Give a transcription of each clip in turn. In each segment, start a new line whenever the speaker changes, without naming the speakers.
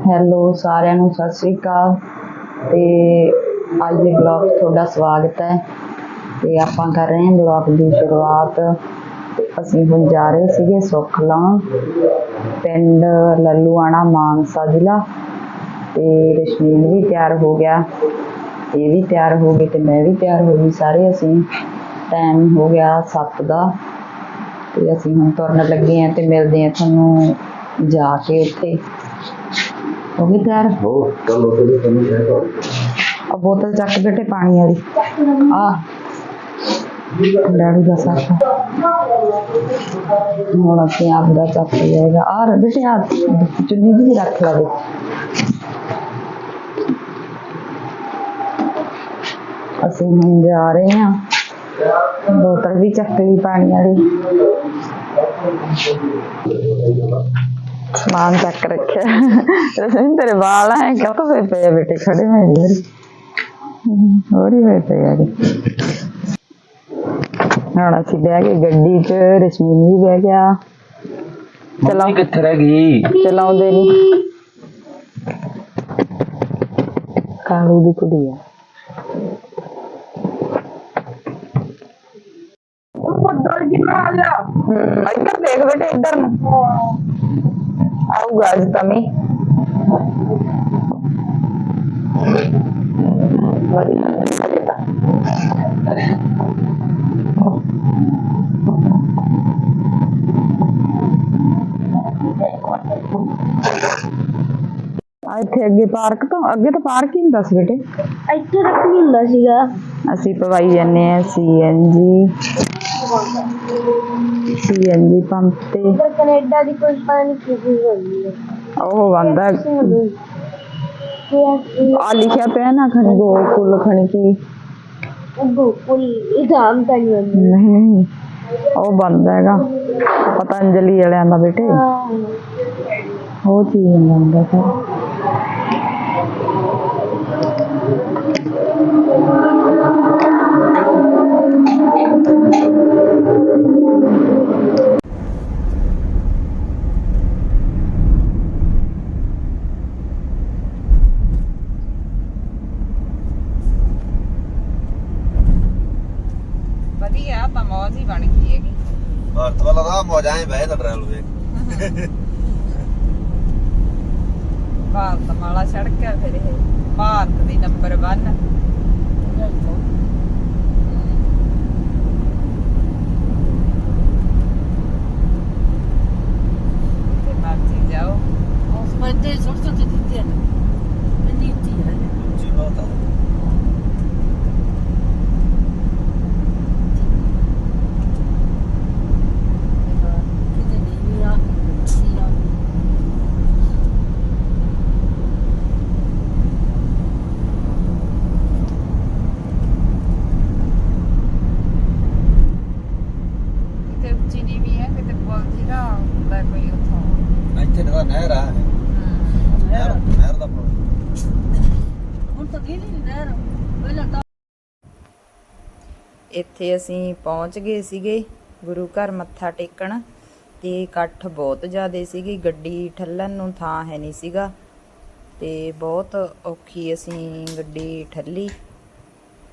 Hello ਸਾਰਿਆਂ ਨੂੰ, ਸਤਿ ਸ੍ਰੀ ਅਕਾਲ। ਤੇ ਅੱਜ ਦੇ ਬਲੌਗ ਤੁਹਾਡਾ ਸਵਾਗਤ ਹੈ। ਤੇ ਆਪਾਂ ਕਰ ਰਹੇ ਹਾਂ ਬਲੌਗ ਦੀ ਸ਼ੁਰੂਆਤ। ਅਸੀਂ ਹੁਣ ਜਾ ਰਹੇ ਸੀਗੇ ਸੁੱਖ ਲਾਉਣ ਪਿੰਡ ਲੱਲੂਆਣਾ ਮਾਨਸਾ ਜ਼ਿਲ੍ਹਾ। ਤੇ ਰਸ਼ਮੀਨ ਵੀ ਤਿਆਰ ਹੋ ਗਿਆ। ਇਹ ਵੀ ਤਿਆਰ ਹੋ ਗਈ ਤੇ ਮੈਂ ਵੀ ਤਿਆਰ ਹੋ ਗਈ ਸਾਰੇ ਅਸੀਂ। ਟਾਈਮ ਹੋ ਗਿਆ 7 ਦਾ। ਤੇ ਅਸੀਂ ਹੁਣ ਤੁਰਨ ਲੱਗੇ ਹਾਂ ਤੇ ਮਿਲਦੇ ਹਾਂ ਤੁਹਾਨੂੰ ਜਾ ਕੇ ਉੱਥੇ। ਹੋ ਗਈ ਤਿਆਰ?
ਹੋ ਚਲੋ ਤੇ ਤੁਹਾਨੂੰ ਚਾਹੀਦਾ
ਆ ਬੋਤਲ ਚੱਕ ਬੇਟੇ ਪਾਣੀ ਵਾਲੀ। ਆ। ਡੈਡੀ ਦਾ ਸਾਥ। ਹੁਣ ਅਸੀਂ ਆਪ ਦਾ ਚੱਕ ਜਾਏਗਾ ਆ ਬੇਟੇ ਆ ਚੁੰਨੀ ਜੀ ਵੀ ਰੱਖ ਲਾ ਦੇ। ਅਸੀਂ ਹੁਣ ਜਾ ਰਹੇ ਹਾਂ। ਬੋਤਲ ਵੀ ਚੱਕ ਲਈ ਪਾਣੀ ਵਾਲੀ। ਸਮਾਨ ਚੱਕ ਰੱਖਿਆ। ਰਸਮ ਤੇਰੇ ਵਾਲ ਹੈ ਕਿਉਂ ਤਾਂ ਹੋਏ ਪਏ ਆ ਬੇਟੇ? ਖੜੇ ਮੈਂ ਯਾਰ। ਹੋਰ ਹੀ ਹੋਏ ਪਏ ਆ ਹੁਣ ਅਸੀਂ ਬਹਿ ਗਏ ਗੱਡੀ 'ਚ ਰਸ਼ਮੀਨ ਵੀ ਬਹਿ ਗਿਆ। ਚਲਾ।
ਕਿੱਥੇ ਰਹਿ ਗਈ?
ਚਲਾਉਂਦੇ ਨਹੀਂ ਕਾਲੂ ਦੀ ਕੁੜੀ ਆ। ਹਮ, ਇੱਧਰ ਦੇਖ ਬੇਟੇ ਇੱਧਰ ਨੂੰ। ਹਜੇ ਤਾਂ ਆ ਇੱਥੇ ਅੱਗੇ ਪਾਰਕ ਤੋਂ ਅੱਗੇ ਤਾਂ ਪਾਰਕ ਹੀ ਹੁੰਦਾ ਸੀ ਬੇਟੇ।
ਇੱਥੇ ਤੱਕ ਨਹੀਂ ਹੁੰਦਾ ਸੀਗਾ।
ਅਸੀਂ ਪਵਾਈ ਜਾਂਦੇ ਆ ਸੀਐਨਜੀ ਸੀਐਨਜੀ ਪੰਪ ਤੇ।
ਪਰ ਕੈਨੇਡਾ ਦੀ ਕੋਈ ਪਤਾ ਨਹੀਂ ਕੀ ਚੀਜ਼ ਹੁੰਦੀ ਹੈ।
ਉਹ ਬੰਦਾ ਆ ਲਿਖਿਆ ਪਿਆ ਨਾ ਖਣੀ ਗੋਕੁਲ ਖਣੀ ਕੀ।
ਗੋਕੁਲ ਇਦਾਮ ਤਾਂ ਨਹੀਂ
ਨਹੀਂ ਉਹ ਬੰਦ ਹੈਗਾ। ਪਤੰਜਲੀ ਵਾਲਿਆਂ ਦਾ ਬੇਟੇ। ਉਹ ਚੀਜ਼ ਬੰਦਾ ਸਰ Nên mỗi ਜਿਹੜਾ ਹੁੰਦਾ ਕੋਈ ਉੱਥੋਂ
ਇੱਥੇ ਤਾਂ ਨਹਿਰ ਆ ਨਹਿਰ ਨਹਿਰ ਦਾ ਪੁਲ।
ਇੱਥੇ ਅਸੀਂ ਪਹੁੰਚ ਗਏ ਸੀਗੇ ਗੁਰੂ ਘਰ ਮੱਥਾ ਟੇਕਣ। ਤੇ ਇਕੱਠ ਬਹੁਤ ਜ਼ਿਆਦਾ ਸੀਗੀ ਗੱਡੀ ਠੱਲਣ ਨੂੰ ਥਾਂ ਹੈ ਨਹੀਂ ਸੀਗਾ। ਤੇ ਬਹੁਤ ਔਖੀ ਅਸੀਂ ਗੱਡੀ ਠੱਲੀ।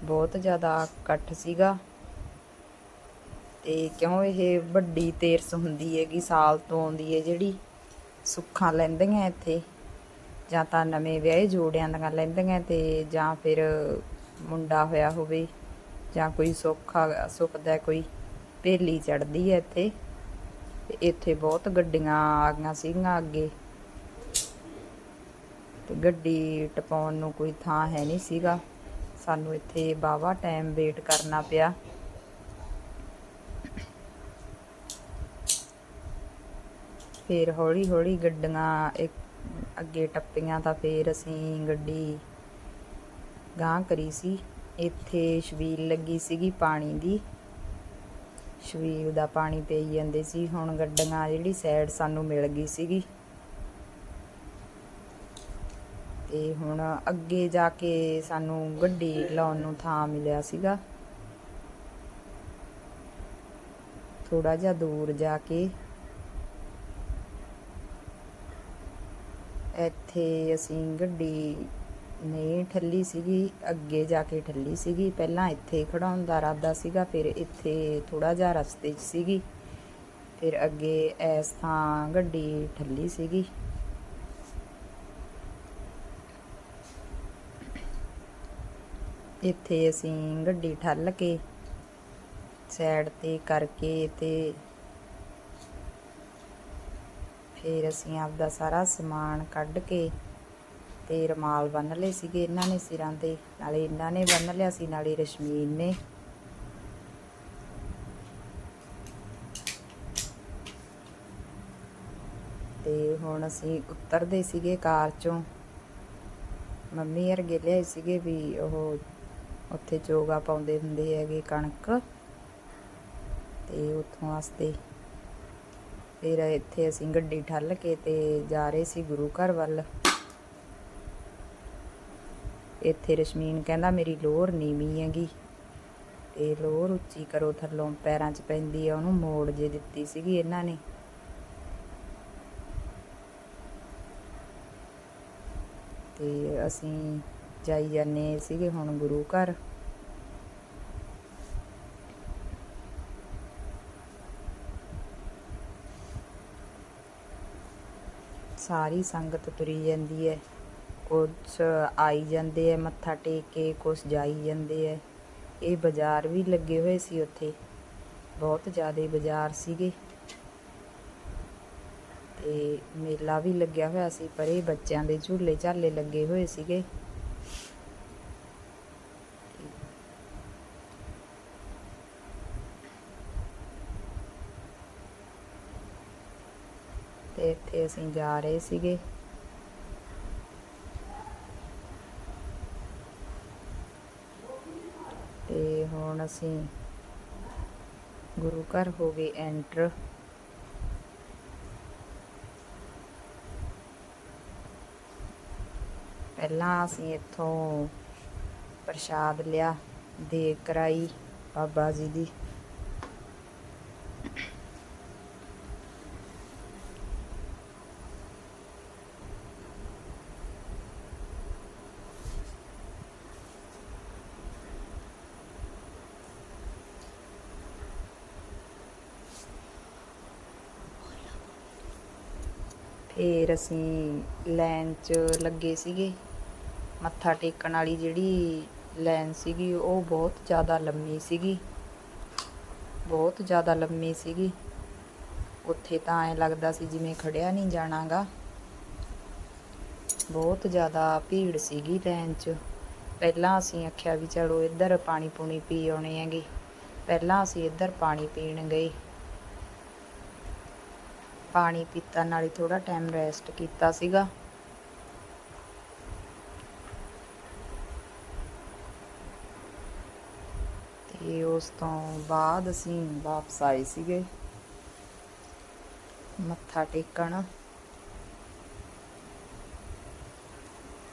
ਬਹੁਤ ਜ਼ਿਆਦਾ ਇਕੱਠ ਸੀਗਾ। ਤੇ ਕਿਉਂ ਇਹ ਵੱਡੀ ਤੇਰਸ ਹੁੰਦੀ ਹੈਗੀ, ਸਾਲ ਤੋਂ ਆਉਂਦੀ ਹੈ ਜਿਹੜੀ ਸੁੱਖਾਂ ਲੈਂਦੀਆਂ ਇੱਥੇ, ਜਾਂ ਤਾਂ ਨਵੇਂ ਵਿਆਹੇ ਜੋੜਿਆਂ ਦੀਆਂ ਲੈਂਦੀਆਂ ਤੇ ਜਾਂ ਫਿਰ ਮੁੰਡਾ ਹੋਇਆ ਹੋਵੇ, ਜਾਂ ਕੋਈ ਸੁੱਖ ਸੁੱਖਦਾ ਕੋਈ ਭੇਲੀ ਚੜਦੀ ਹੈ ਇੱਥੇ, ਤੇ ਇੱਥੇ ਬਹੁਤ ਗੱਡੀਆਂ ਆ ਗਈਆਂ ਸੀਗੀਆਂ ਅੱਗੇ। ਤੇ ਗੱਡੀ ਟਪਾਉਣ ਨੂੰ ਕੋਈ ਥਾਂ ਹੈ ਨਹੀਂ ਸੀਗਾ, ਸਾਨੂੰ ਇੱਥੇ ਬਾਵਾ ਟਾਈਮ ਵੇਟ ਕਰਨਾ ਪਿਆ। ਫਿਰ ਹੌਲੀ ਹੌਲੀ ਗੱਡੀਆਂ ਇੱਕ ਅੱਗੇ ਟੱਪੀਆਂ ਤਾਂ ਫਿਰ ਅਸੀਂ ਗੱਡੀ ਗਾਂਹ ਕਰੀ ਸੀ। ਇੱਥੇ ਛਬੀਲ ਲੱਗੀ ਸੀਗੀ ਪਾਣੀ ਦੀ। ਛਬੀਲ ਦਾ ਪਾਣੀ ਪਈ ਜਾਂਦੇ ਸੀ। ਹੁਣ ਗੱਡੀਆਂ ਜਿਹੜੀ ਸਾਈਡ ਸਾਨੂੰ ਮਿਲ ਗਈ ਸੀਗੀ। ਤੇ ਹੁਣ ਅੱਗੇ ਜਾ ਕੇ ਸਾਨੂੰ ਗੱਡੀ ਲਾਉਣ ਨੂੰ ਥਾਂ ਮਿਲਿਆ ਸੀਗਾ। ਥੋੜਾ ਜਿਹਾ ਦੂਰ ਜਾ ਕੇ ਇੱਥੇ ਅਸੀਂ ਗੱਡੀ ਨਹੀਂ ਠੱਲੀ ਸੀਗੀ, ਅੱਗੇ ਜਾ ਕੇ ਠੱਲੀ ਸੀਗੀ। ਪਹਿਲਾਂ ਇੱਥੇ ਖੜਾਉਣ ਦਾ ਇਰਾਦਾ ਸੀਗਾ, ਫਿਰ ਇੱਥੇ ਥੋੜਾ ਜਿਹਾ ਰਸਤੇ 'ਚ ਸੀਗੀ। ਫਿਰ ਅੱਗੇ ਇਸ ਥਾਂ ਗੱਡੀ ਠੱਲੀ ਸੀਗੀ। ਇੱਥੇ ਅਸੀਂ ਗੱਡੀ ਠੱਲ ਕੇ ਸਾਈਡ ਤੇ ਕਰਕੇ ਤੇ ਫਿਰ ਅਸੀਂ ਆਪਦਾ ਸਾਰਾ ਸਮਾਨ ਕੱਢ ਕੇ ਤੇ ਰਮਾਲ ਬੰਨ ਲਏ ਸੀਗੇ ਇਹਨਾਂ ਨੇ ਸਿਰਾਂ ਤੇ, ਨਾਲੇ ਇਹਨਾਂ ਨੇ ਬੰਨ ਲਿਆ ਸੀ, ਨਾਲੇ ਰਸ਼ਮੀਨ ਨੇ। ਤੇ ਹੁਣ ਅਸੀਂ ਉਤਰਦੇ ਸੀਗੇ ਕਾਰ ਚੋਂ। ਮੰਮੀ ਵਰਗੇ ਲਿਆਏ ਸੀਗੇ ਵੀ ਉਹ ਉੱਥੇ ਚੋਗਾ ਪਾਉਂਦੇ ਹੁੰਦੇ ਹੈਗੇ ਕਣਕ ਤੇ ਉੱਥੋਂ ਵਾਸਤੇ। ਫਿਰ ਇੱਥੇ ਅਸੀਂ ਗੱਡੀ ਠੱਲ ਕੇ ਤੇ ਜਾ ਰਹੇ ਸੀ ਗੁਰੂ ਘਰ ਵੱਲ। ਇੱਥੇ ਰਸ਼ਮੀਨ ਕਹਿੰਦਾ, ਮੇਰੀ ਲੋਰ ਨੀਵੀਂ ਹੈਗੀ। ਤੇ ਲੋਰ ਉੱਚੀ ਕਰੋ ਥੱਲੋਂ ਪੈਰਾਂ 'ਚ ਪੈਂਦੀ ਆ, ਉਹਨੂੰ ਮੋੜ ਜੇ ਦਿੱਤੀ ਸੀਗੀ ਇਹਨਾਂ ਨੇ। ਤੇ ਅਸੀਂ ਜਾਈ ਜਾਂਦੇ ਸੀਗੇ ਹੁਣ ਗੁਰੂ ਘਰ। ਸਾਰੀ ਸੰਗਤ ਤੁਰੀ ਜਾਂਦੀ ਹੈ ਕੁਛ ਆਈ ਜਾਂਦੇ ਹੈ ਮੱਥਾ ਟੇਕ ਕੇ, ਕੁਛ ਜਾਈ ਜਾਂਦੇ ਹੈ ਇਹ ਬਾਜ਼ਾਰ ਵੀ ਲੱਗੇ ਹੋਏ ਸੀ ਉੱਥੇ। ਬਹੁਤ ਜ਼ਿਆਦਾ ਬਾਜ਼ਾਰ ਸੀਗੇ। ਤੇ ਮੇਲਾ ਵੀ ਲੱਗਿਆ ਹੋਇਆ ਸੀ, ਪਰੇ ਬੱਚਿਆਂ ਦੇ ਝੂਲੇ ਝਾਲੇ ਲੱਗੇ ਹੋਏ ਸੀਗੇ। ਇੱਥੇ ਅਸੀਂ ਜਾ ਰਹੇ ਸੀਗੇ। ਤੇ ਹੁਣ ਅਸੀਂ ਗੁਰੂ ਘਰ ਹੋ ਗਏ ਐਂਟਰ ਪਹਿਲਾਂ ਅਸੀਂ ਇੱਥੋਂ ਪ੍ਰਸ਼ਾਦ ਲਿਆ ਦੇ ਕਰਾਈ ਬਾਬਾ ਜੀ ਦੀ। ਫਿਰ ਅਸੀਂ ਲਾਈਨ 'ਚ ਲੱਗੇ ਸੀਗੇ। ਮੱਥਾ ਟੇਕਣ ਵਾਲੀ ਜਿਹੜੀ ਲਾਈਨ ਸੀਗੀ, ਉਹ ਬਹੁਤ ਜ਼ਿਆਦਾ ਲੰਮੀ ਸੀਗੀ। ਬਹੁਤ ਜ਼ਿਆਦਾ ਲੰਮੀ ਸੀਗੀ। ਉੱਥੇ ਤਾਂ ਐ ਲੱਗਦਾ ਸੀ ਜਿਵੇਂ ਖੜਿਆ ਨਹੀਂ ਜਾਣਾਗਾ। ਬਹੁਤ ਜ਼ਿਆਦਾ ਭੀੜ ਸੀਗੀ ਲਾਈਨ 'ਚ। ਪਹਿਲਾਂ ਅਸੀਂ ਆਖਿਆ ਵੀ ਚਲੋ ਇੱਧਰ ਪਾਣੀ ਪੂਣੀ ਪੀ ਆਉਣੇ ਹੈਗੇ। ਪਹਿਲਾਂ ਅਸੀਂ ਇੱਧਰ ਪਾਣੀ ਪੀਣ ਗਏ। ਪਾਣੀ ਪੀਤਾ, ਨਾਲੇ ਥੋੜਾ ਟਾਈਮ ਰੈਸਟ ਕੀਤਾ ਸੀਗਾ। ਤੇ ਉਸ ਤੋਂ ਬਾਅਦ ਅਸੀਂ ਵਾਪਸ ਆਏ ਸੀਗੇ। ਮੱਥਾ ਟੇਕਣ।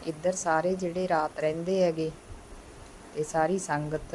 ਇੱਧਰ ਸਾਰੇ ਜਿਹੜੇ ਰਾਤ ਰਹਿੰਦੇ ਹੈਗੇ ਤੇ ਸਾਰੀ ਸੰਗਤ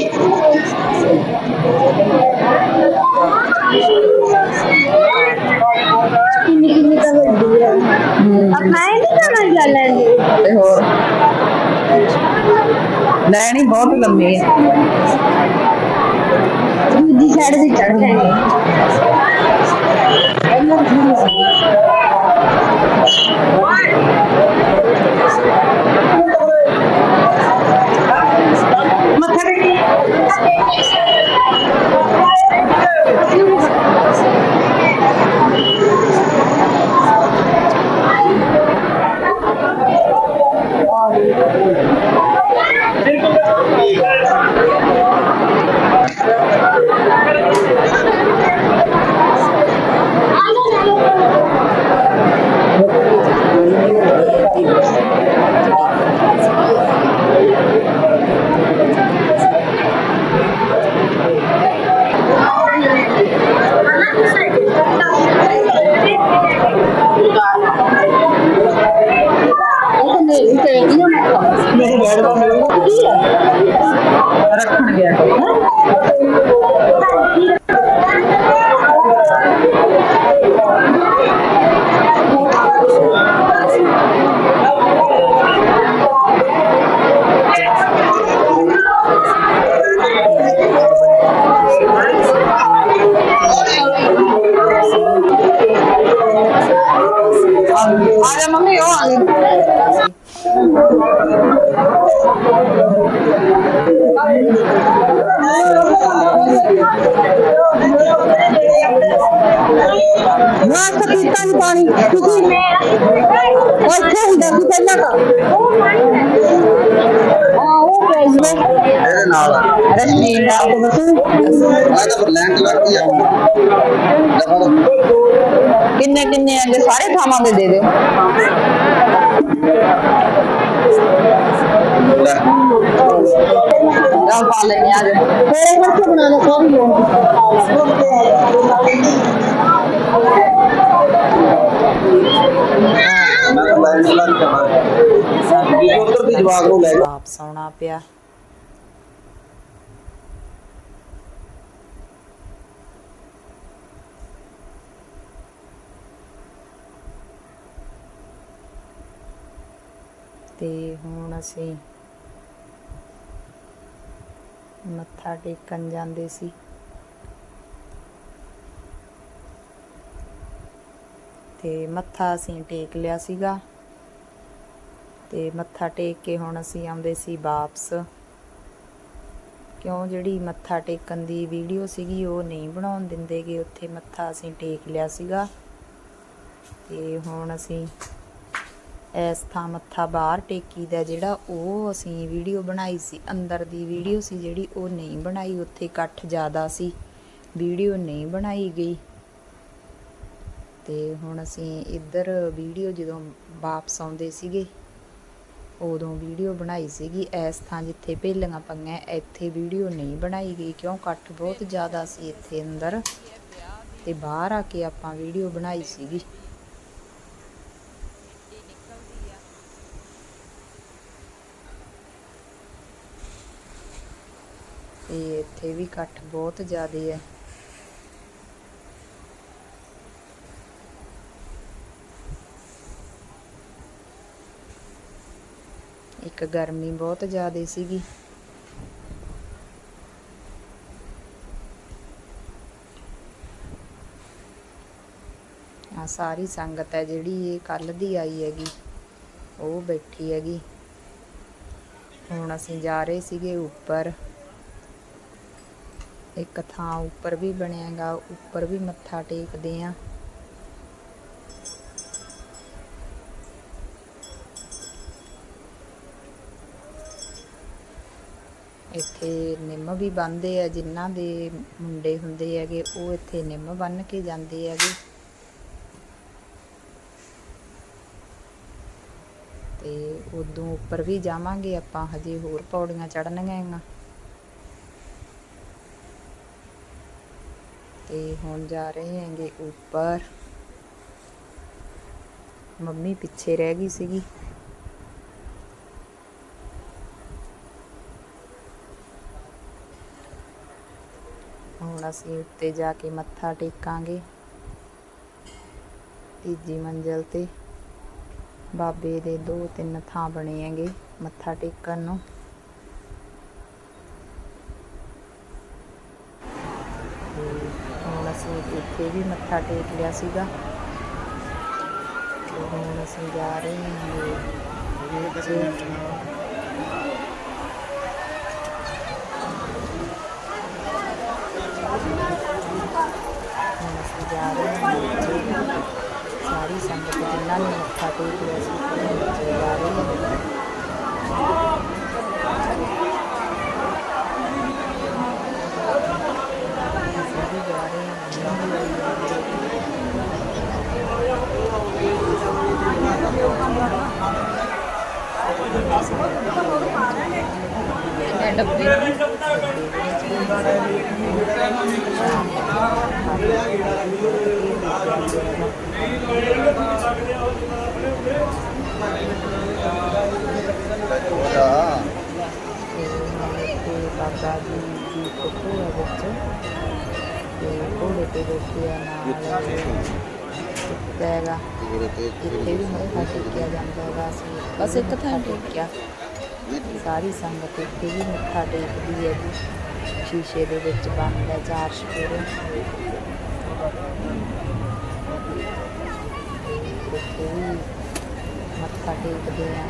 ਲੰਮੇ ਆ। ਦੂਜੀ ਸਾਈਡ ਤੇ ਚੜ
ਜਾਣੀ ਇਹਨਾਂ ਨੂੰ ਮੱਥਾ ਟੇਕੀ। ಯಾಕಂದ್ರೆ ಮತ್ತೆ ಇನ್ನೊಂದು
ਨਾ ਪਪੀਤਾ ਨਹੀਂ ਪਾਣੀ ਤੁਸੀਂ ਉਹ ਇੱਥੇ ਹੁੰਦਾ ਸੀ ਪਹਿਲਾਂ ਤਾਂ
ਆ ਉਹ ਭੇਜ ਲੋ
ਇਹਦੇ ਨਾਲ ਆ
ਰਸ਼ਮੀ ਦਾ
ਆਹ ਤਾਂ ਲੈਂਡ ਲੱਗਦੀ ਲੈ ਲੈ
ਚੱਲ ਪਾ ਲੈਣੇ ਆ ਜਾ
ਮੇਰੇ ਕਰਕੇ ਬਣਾ ਲਓ ਸਾਰੀ ਲੋਨ
ਮੈਂ ਤਾਂ ਲੈਂਡ ਲੱਗ ਜਾਣਾ ਉਧਰ ਦੀ ਜਵਾਬ ਨੂੰ ਲੈ
ਆਪ ਸੌਣਾ ਪਿਆ। ਤੇ ਹੁਣ ਅਸੀਂ ਮੱਥਾ ਟੇਕਣ ਜਾਂਦੇ ਸੀ। ਤੇ ਮੱਥਾ ਅਸੀਂ ਟੇਕ ਲਿਆ ਸੀਗਾ। ਤੇ ਮੱਥਾ ਟੇਕ ਕੇ ਹੁਣ ਅਸੀਂ ਆਉਂਦੇ ਸੀ ਵਾਪਸ। ਕਿਉਂ? ਜਿਹੜੀ ਮੱਥਾ ਟੇਕਣ ਦੀ ਵੀਡੀਓ ਸੀਗੀ, ਉਹ ਨਹੀਂ ਬਣਾਉਣ ਦਿੰਦੇਗੇ ਉੱਥੇ ਮੱਥਾ ਅਸੀਂ ਟੇਕ ਲਿਆ ਸੀਗਾ। ਤੇ ਹੁਣ ਅਸੀਂ ਇਸ ਥਾਂ ਮੱਥਾ ਬਾਹਰ ਟੇਕੀ ਦਾ ਜਿਹੜਾ ਉਹ ਅਸੀਂ ਵੀਡੀਓ ਬਣਾਈ ਸੀ, ਅੰਦਰ ਦੀ ਵੀਡੀਓ ਸੀ ਜਿਹੜੀ ਉਹ ਨਹੀਂ ਬਣਾਈ, ਉੱਥੇ ਇਕੱਠ ਜ਼ਿਆਦਾ ਸੀ। ਵੀਡੀਓ ਨਹੀਂ ਬਣਾਈ ਗਈ। ਤੇ ਹੁਣ ਅਸੀਂ ਇੱਧਰ ਵੀਡੀਓ ਜਦੋਂ ਵਾਪਸ ਆਉਂਦੇ ਸੀਗੇ, ਉਦੋਂ ਵੀਡੀਓ ਬਣਾਈ ਸੀਗੀ। ਇਸ ਥਾਂ ਜਿੱਥੇ ਭੇਲੀਆਂ ਪਈਆਂ, ਇੱਥੇ ਵੀਡੀਓ ਨਹੀਂ ਬਣਾਈ ਗਈ, ਕਿਉਂ? ਇਕੱਠ ਬਹੁਤ ਜ਼ਿਆਦਾ ਸੀ ਇੱਥੇ ਅੰਦਰ। ਤੇ ਬਾਹਰ ਆ ਕੇ ਆਪਾਂ ਵੀਡੀਓ ਬਣਾਈ ਸੀਗੀ। ਤੇ ਇੱਥੇ ਵੀ ਇਕੱਠ ਬਹੁਤ ਜ਼ਿਆਦਾ ਹੈ। ਇੱਕ ਗਰਮੀ ਬਹੁਤ ਜ਼ਿਆਦਾ ਸੀਗੀ। ਆ ਸਾਰੀ ਸੰਗਤ ਹੈ ਜਿਹੜੀ ਇਹ ਕੱਲ ਦੀ ਆਈ ਹੈਗੀ, ਉਹ ਬੈਠੀ ਹੈਗੀ। ਹੁਣ ਅਸੀਂ ਜਾ ਰਹੇ ਸੀਗੇ ਉੱਪਰ। ਇੱਕ ਥਾਂ ਉੱਪਰ ਵੀ ਬਣਿਆਗਾ, ਉੱਪਰ ਵੀ ਮੱਥਾ ਟੇਕਦੇ ਆ। ਇੱਥੇ ਨਿੰਮ ਵੀ ਬੰਨਦੇ ਆ ਜਿਨ੍ਹਾਂ ਦੇ ਮੁੰਡੇ ਹੁੰਦੇ ਹੈਗੇ, ਉਹ ਇੱਥੇ ਨਿੰਮ ਬੰਨ ਕੇ ਜਾਂਦੇ ਹੈਗੇ। ਤੇ ਉਦੋਂ ਉੱਪਰ ਵੀ ਜਾਵਾਂਗੇ ਆਪਾਂ, ਹਜੇ ਹੋਰ ਪੌੜੀਆਂ ਚੜ੍ਹਨੀਆਂ ਹੈਗੀਆਂ। ਤੇ ਹੁਣ ਜਾ ਰਹੇ ਹੈਗੇ ਉੱਪਰ। ਮੰਮੀ ਪਿੱਛੇ ਰਹਿ ਗਈ ਸੀਗੀ। ਹੁਣ ਅਸੀਂ ਉੱਤੇ ਜਾ ਕੇ ਮੱਥਾ ਟੇਕਾਂਗੇ। ਤੀਜੀ ਮੰਜ਼ਲ ਤੇ। ਬਾਬੇ ਦੇ ਦੋ ਤਿੰਨ ਥਾਂ ਬਣੇ ਹੈਗੇ ਮੱਥਾ ਟੇਕਣ ਨੂੰ ਤੇ ਹੁਣ ਅਸੀਂ ਇੱਥੇ ਵੀ ਮੱਥਾ ਟੇਕ ਲਿਆ ਸੀਗਾ। ਹੁਣ ਅਸੀਂ ਜਾ ਰਹੇ ਹਾਂ ਹੁਣ ਅਸੀਂ ਜਾ ਰਹੇ ਹਾਂ ਸਾਰੀ ਸੰਗਤ ਜਿਨ੍ਹਾਂ ਨੇ ਮੱਥਾ ਟੇਕ ਲਿਆ ਸੀ ਉਹ ਜਾ ਰਹੇ ਨੇ ਅਸੀਂ ਵੀ ਜਾ ਰਹੇ ਹਾਂ ਮੰਮੀ ਵੀ ਜਾ ਰਹੀ ਹੈ। ਇਹ ਡੱਬੇ
ਜਾ
ਤੇ ਤੇ ਬਾਬਾ ਜੀ ਦੀ ਫੋਟੋ ਹੈ ਵਿੱਚ, ਤੇ ਘੋੜੇ ਤੇ ਬੈਠੇ ਆ ਨਾਲ ਕੁੱਤਾ ਹੈਗਾ ਇੱਥੇ ਵੀ ਮੱਥਾ ਟੇਕਿਆ ਜਾਂਦਾ ਹੈਗਾ ਅਸੀਂ ਬਸ ਇੱਕ ਥਾਂ ਟੇਕਿਆ ਸਾਰੀ ਸੰਗਤ ਇੱਥੇ ਵੀ ਮੱਥਾ ਟੇਕਦੀ ਹੈ ਜੀ ਸ਼ੀਸ਼ੇ ਦੇ ਵਿੱਚ ਬੰਦ ਹੈ ਚਾਰ ਸ਼ਪੂਰੇ ਇੱਥੇ ਵੀ ਮੱਥਾ ਟੇਕਦੇ ਆ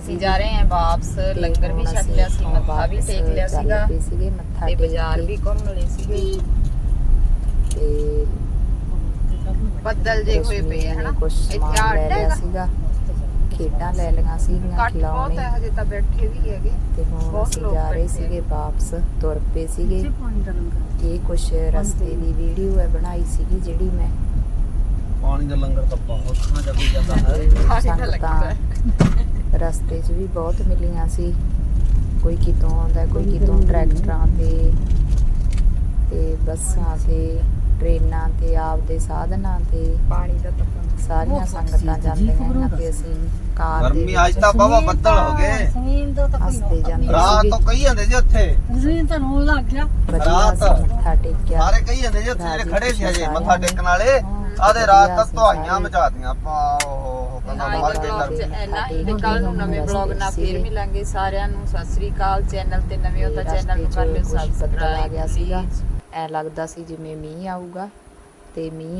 ਅਸੀਂ ਜਾ ਰਹੇ ਹਾਂ ਵਾਪਸ ਲੰਗਰ ਵੀ ਛਕ ਲਿਆ ਸੀ ਮੱਥਾ ਵੀ ਟੇਕ ਲਿਆ ਸੀਗਾ
ਸੀਗੇ ਮੱਥਾ
ਤੇ ਬਾਜ਼ਾਰ ਵੀ ਘੁੰਮ ਲਏ ਸੀਗੇ।
ਤੇ
ਬੱਦਲ ਜੇ ਹੋਏ ਪਏ ਹਨਾ?
ਕੁਝ
ਇੱਥੇ
ਸਮਾਨ ਲੈ ਲਿਆ ਸੀਗਾ। ਖੇਡਾਂ ਲੈ ਲਈਆਂ ਸੀਗੀਆਂ
ਘੱਟ ਬਹੁਤ ਹਜੇ ਤਾਂ ਬੈਠੇ ਵੀ ਹੈਗੇ।
ਤੇ ਹੁਣ
ਬਹੁਤ
ਅਸੀਂ
ਲੋਕ
ਜਾ ਰਹੇ। ਸੀਗੇ ਵਾਪਸ ਤੁਰ ਪਏ ਸੀਗੇ। ਇਹ ਕੁਝ ਰਸਤੇ ਦੀ। ਵੀਡੀਓ ਹੈ ਬਣਾਈ ਸੀਗੀ ਜਿਹੜੀ ਮੈਂ।
ਪਾਣੀ ਦਾ ਲੰਗਰ ਤਾਂ ਬਹੁਤ ਖਾਣਾ ਜਾਂਦਾ ਹੈ
ਰਸਤੇ 'ਚ ਵੀ ਬਹੁਤ ਮਿਲੀਆਂ ਸੀ। ਕੋਈ ਕਿਤੋਂ ਆਉਂਦਾ ਕੋਈ ਕਿਤੋਂ ਟਰੈਕਟਰਾਂ ਤੇ ਤੇ ਬੱਸਾਂ ਤੇ ਟ੍ਰੇਨਾਂ ਤੇ ਆਪਦੇ ਸਾਧਨਾਂ ਤੇ
ਪਾਣੀ ਦਾ ਤਾਂ
ਸਾਰੀਆਂ ਸੰਗਤਾਂ ਜਾਂਦੀਆਂ ਹਨ ਤੇ ਅਸੀਂ ਕਾਰ ਦੇ
ਗਰਮੀ ਅੱਜ ਤਾਂ ਬਾਬਾ ਬੱਦਲ ਹੋ ਗਏ।
ਜ਼ਮੀਨ ਤੋਂ ਤਾਂ
ਹੱਸਦੇ ਜਾਂਦੇ
ਰਾਤ ਤੋਂ ਕਹੀ ਜਾਂਦੇ ਸੀ ਉੱਥੇ।
ਜ਼ਮੀਨ ਤਾਂ ਨੂੰ ਲੱਗ ਗਿਆ।
ਰਾਤ।
ਮੱਥਾ ਟੇਕਿਆ।
ਸਾਰੇ ਕਹੀ ਜਾਂਦੇ ਸੀ ਉੱਥੇ ਜਿਹੜੇ ਖੜੇ ਸੀ ਹਜੇ ਮੱਥਾ ਟੇਕਣ ਵਾਲੇ ਆਦੇ ਰਾਤ ਤੱਕ ਧੁਆਈਆਂ ਮਚਾਤੀਆਂ ਆਪਾਂ ਉਹ
ਅੱਜ
ਬਾਹਰ
ਦੇ ਬਲੌਗ 'ਚ
ਗਰਮੀ
ਇੰਨਾ ਹੀ ਤੇ ਕੱਲ ਨੂੰ ਨਵੇਂ ਬਲੌਗ ਨਾਲ ਫੇਰ ਮਿਲਾਂਗੇ ਸਾਰਿਆਂ ਨੂੰ। ਸਤਿ ਸ੍ਰੀ ਅਕਾਲ। ਚੈਨਲ ਤੇ ਨਵੇਂ ਹੋ ਤਾਂ ਚੈਨਲ ਨੂੰ ਕਰ ਲਿਓ
ਬੱਦਲ ਆ
ਸਬਸਕ੍ਰਾਈਬ
ਗਿਆ ਸੀਗਾ। ਐ ਲੱਗਦਾ ਸੀ ਜਿਵੇਂ ਮੀਂਹ ਆਊਗਾ ਤੇ ਮੀਂਹ